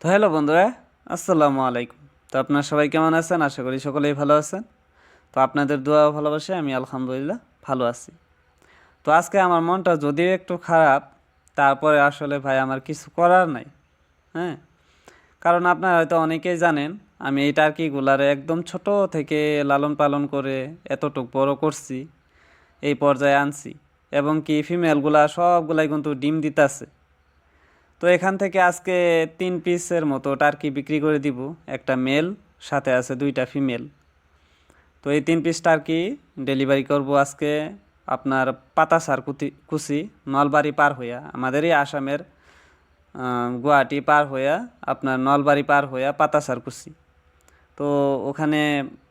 তো হ্যালো বন্ধুরা, আসসালামু আলাইকুম। তো আপনার সবাই কেমন আছেন? আশা করি সকলেই ভালো আছেন। তো আপনাদের দোয়া ভালোবাসে আমি আলহামদুলিল্লাহ ভালো আছি। তো আজকে আমার মনটা যদিও একটু খারাপ, তারপরে আসলে ভাই আমার কিছু করার নাই হ্যাঁ? কারণ আপনারা হয়তো অনেকেই জানেন, আমি এই টার্কিগুলারে একদম ছোট থেকে লালন পালন করে এতটুক বড় করছি, এই পর্যায়ে আনছি। এবং কি ফিমেলগুলা সবগুলাই কিন্তু ডিম দিতাছে। তো এখান থেকে আজকে তিন পিসের মতো টার্কি বিক্রি করে দিব। একটা মেল সাথে আছে দুইটা ফিমেল তো এই তিন পিস টার্কি ডেলিভারি করব আজকে আপনার পাতাসার কুতি, কুচি, নলবাড়ি পার হইয়া। আমাদের এই আসামের গুয়াহাটি পার হইয়া আপনার নলবাড়ি পার হইয়া পাতাসার কুচি। তো ওখানে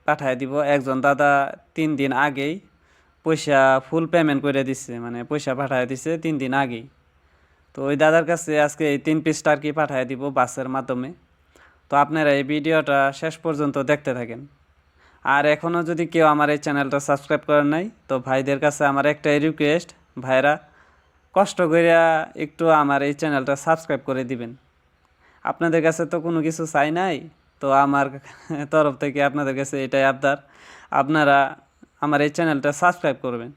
পাঠায় দিব। একজন দাদা তিন দিন আগেই পয়সা ফুল পেমেন্ট করে দিচ্ছে মানে পয়সা পাঠায় দিছে তিন দিন আগেই। তো ওই দাদার কাছে আজকে এই তিন পিস টার্কি পাঠিয়ে দিব বাসের মাধ্যমে। তো আপনারা এই ভিডিওটা শেষ পর্যন্ত দেখতে থাকেন। আর এখনও যদি কেউ আমার এই চ্যানেলটা সাবস্ক্রাইব করেন নাই, তো ভাইদের কাছে আমার একটাই রিকোয়েস্ট ভাইরা কষ্ট করিয়া একটু আমার এই চ্যানেলটা সাবস্ক্রাইব করে দিবেন। আপনাদের কাছে তো কোনো কিছু চাই নাই, তো আমার তরফ থেকে আপনাদের কাছে এটাই আবদার। আপনারা আমার এই চ্যানেলটা সাবস্ক্রাইব করবেন।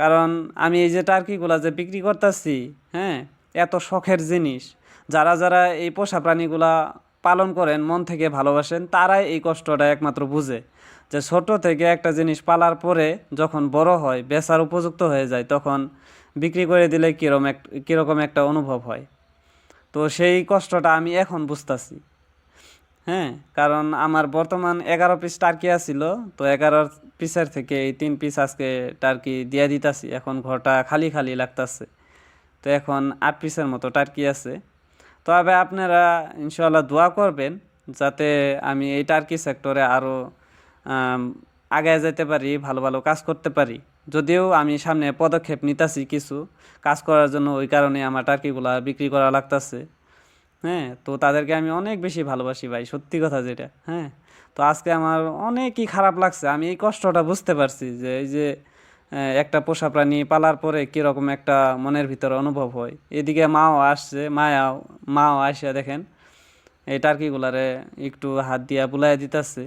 কারণ আমি এই যে টার্কিগুলো যে বিক্রি করতেছি হ্যাঁ এত শখের জিনিস। যারা যারা এই পোষা প্রাণীগুলা পালন করেন, মন থেকে ভালোবাসেন, তারাই এই কষ্টটা একমাত্র বুঝে। যে ছোট থেকে একটা জিনিস পালার পরে যখন বড় হয়, বেচার উপযুক্ত হয়ে যায়, তখন বিক্রি করে দিলে কীরকম এক, কীরকম একটা অনুভব হয়। তো সেই কষ্টটা আমি এখন বুঝতাছি। হ্যাঁ কারণ আমার বর্তমান এগারো পিস টার্কি আছিল, তো এগারো পিসের থেকে এই তিন পিস আজকে টার্কি দিয়ে দিতাছি, এখন ঘরটা খালি খালি লাগতাছে। তো এখন আট পিসের মতো টার্কি আছে। তবে আপনারা ইনশাল্লাহ দোয়া করবেন যাতে আমি এই টার্কি সেক্টরে আরও আগে যেতে পারি, ভালো ভালো কাজ করতে পারি। যদিও আমি সামনে পদক্ষেপ নিতাছি কিছু, কাজ করার জন্য ওই কারণে আমার টার্কিগুলা বিক্রি করা লাগতাছে। হ্যাঁ তো তাদেরকে আমি অনেক বেশি ভালোবাসি ভাই, সত্যি কথা যেটা হ্যাঁ। তো আজকে আমার অনেকই খারাপ লাগছে, আমি এই কষ্টটা বুঝতে পারছি যে এই যে একটা পোষা প্রাণী পালার পরে কীরকম একটা মনের ভিতরে অনুভব হয়। এদিকে মাও আসছে, মায়াও, মাও আসিয়া দেখেন, এই টার্কিগুলারে একটু হাত দিয়া বুলাই দিতেছে।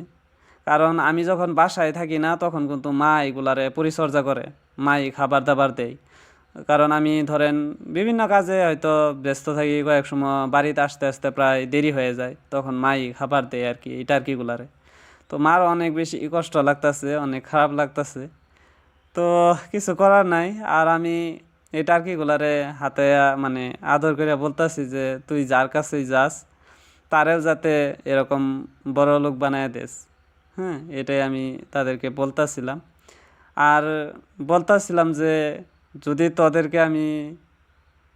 কারণ আমি যখন বাসায় থাকি না, তখন কিন্তু মা এগুলারে পরিচর্যা করে, মাই খাবার দাবার দেয়। কারণ আমি ধরেন বিভিন্ন কাজে হয়তো ব্যস্ত থাকি, কয়েক সময় বাড়িতে আসতে আসতে প্রায় দেরি হয়ে যায়, তখন মাই খাবার দেয় আর কি, এই টার্কিগুলারে তো মার অনেক বেশি কষ্ট লাগতাছে, অনেক খারাপ লাগতেছে। তো কিছু করার নাই, আর আমি এই টার্কিগুলারে হাতে মানে আদর করে বলতাছি যে, তুই যার কাছেই যাস, তারেও যাতে এরকম বড় লোক বানায় দেস। হ্যাঁ এটাই আমি তাদেরকে বলতাছিলাম। আর বলতাছিলাম যে যদি তোদেরকে আমি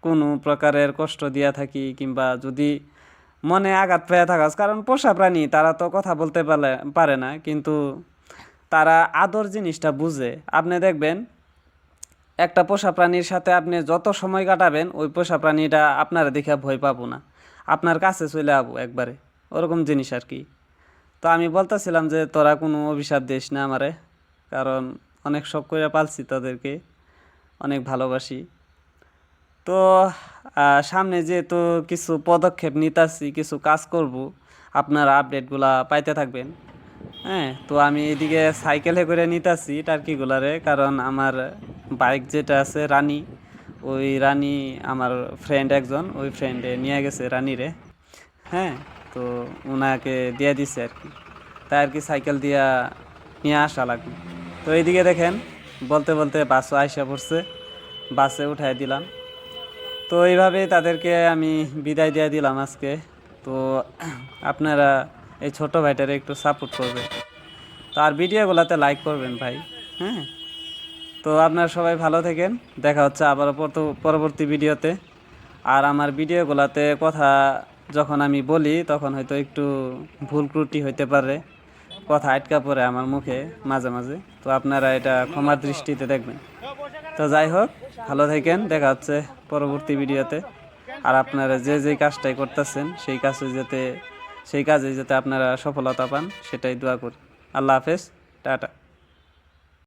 কোনো প্রকারের কষ্ট দিয়া থাকি কিংবা যদি মনে আঘাত পেয়ে থাকাস কারণ পোষা প্রাণী, তারা তো কথা বলতে পারে পারে না, কিন্তু তারা আদর জিনিসটা বুঝে। আপনি দেখবেন, একটা পোষা প্রাণীর সাথে আপনি যত সময় কাটাবেন, ওই পোষা প্রাণীটা আপনারা দেখে ভয় পাবো না। আপনার কাছে চলে যাব একবারে। ওরকম জিনিস আর কি। তো আমি বলতেছিলাম যে, তোরা কোনো অভিশাপ দিস না আমারে, কারণ অনেক শখ করে পালছি তাদেরকে। অনেক ভালোবাসি। তো সামনে যেহেতু কিছু পদক্ষেপ নিতাছি, কিছু কাজ করব, আপনারা আপডেটগুলা পাইতে থাকবেন। হ্যাঁ তো আমি এদিকে সাইকেলে করে নিতাছি টার্কিগুলারে, কারণ আমার বাইক যেটা আছে রানী, ওই রানী আমার ফ্রেন্ড একজন, ওই ফ্রেন্ডে নিয়ে গেছে রানীরে। হ্যাঁ তো ওনাকে দিয়ে দিছে আর কি। তাই আর কি সাইকেল দিয়া নিয়ে আসা লাগবে। তো এইদিকে দেখেন বলতে বলতে বাসও আইসা পড়ছে, বাসে উঠাই দিলাম। তো এইভাবে তাদেরকে আমি বিদায় দিয়ে দিলাম আজকে। তো আপনারা এই ছোট ভাইটারে একটু সাপোর্ট করবেন। তো আর ভিডিওগুলোতে লাইক করবেন ভাই হ্যাঁ? তো আপনারা সবাই ভালো থাকেন, দেখা হচ্ছে আবার পরবর্তী ভিডিওতে। আর আমার ভিডিওগুলোতে কথা যখন আমি বলি, তখন হয়তো একটু ভুল ত্রুটি হইতে পারে। কথা আটকা পড়ে আমার মুখে মাঝে মাঝে। তো আপনারা এটা ক্ষমার দৃষ্টিতে দেখবেন। তো যাই হোক, ভালো থাকেন, দেখা হচ্ছে পরবর্তী ভিডিওতে। আর আপনারা যে যে কাজটাই করতেছেন, সেই কাজে যাতে সেই কাজে যাতে আপনারা সফলতা পান, সেটাই দোয়া করি। আল্লাহ হাফেজ, টাটা।